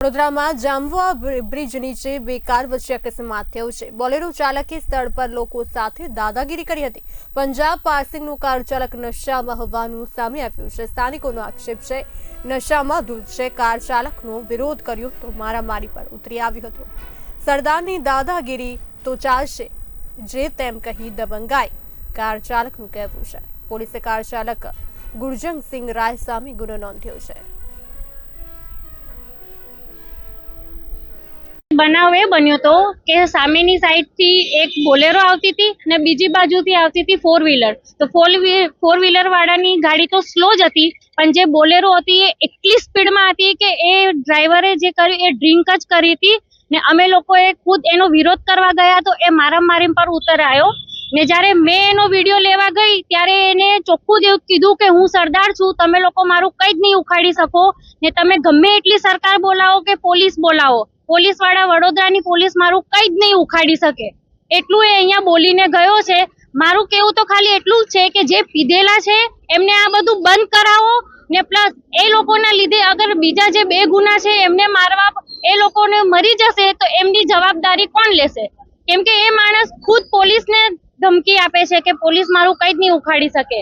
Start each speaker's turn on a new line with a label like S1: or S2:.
S1: વડોદરામાં જામવા બ્રિજ નીચે બે વચ્ચે અકસ્માત થયો છે. બોલેરો ચાલકે સ્થળ પર લોકો સાથે દાદાગીરી કરી હતી. પંજાબ પાર્સિંગનું કાર ચાલક નશામાં હોવાનું સામે આવ્યું છે. સ્થાનિકોનો આક્ષેપ છે, નશામાં દૂધ છે. કાર ચાલકનો વિરોધ કર્યો તો મારામારી પર ઉતરી આવ્યો હતો. સરદારની દાદાગીરી તો ચાલશે, જે તેમ કહી દબંગાઈ. કાર ચાલકનું કહેવું છે. પોલીસે કાર ચાલક ગુરજંગસિંહ રાય સામે ગુનો નોંધ્યો છે.
S2: બનાવ એ બન્યો તો કે સામેની સાઈડથી એક બોલેરો આવતી હતી અને બીજી બાજુથી આવતી હતી ફોર વ્હીલર તો ફોર ફોર વ્હીલર વાળાની ગાડી તો સ્લો જ હતી, પણ જે બોલેરો હતી એ એટલી સ્પીડમાં હતી કે એ ડ્રાઈવરે જે કર્યું એ ડ્રિંક જ કરી હતી ને અમે લોકોએ ખુદ એનો વિરોધ કરવા ગયા તો એ મારામારી પર ઉતરાયો. ને જ્યારે મેં એનો વીડિયો લેવા ગઈ, ત્યારે એને ચોખ્ખું જ કીધું કે હું સરદાર છું, તમે લોકો મારું કંઈ જ નહીં ઉખાડી શકો, ને તમે ગમે એટલી સરકાર બોલાવો કે પોલીસ બોલાવો પોલીસવાળા વડોદરાની પોલીસ મારું કંઈ જ નહીં ઉખાડી શકે. એટલું એ અહીંયા બોલીને ગયો છે. મારું કેવું તો ખાલી એટલું જ છે કે જે પીધેલા છે, એમને આ બધું બંધ કરાવો, ને પ્લસ એ લોકોના લીધે અગર બીજા જે બે ગુના છે, એમને મારવા, એ લોકોને મરી જશે, તો એમની જવાબદારી કોણ લેશે? કેમ કે એ માણસ ખુદ પોલીસને ધમકી આપે છે કે પોલીસ મારું કંઈ જ નહીં ઉખાડી શકે.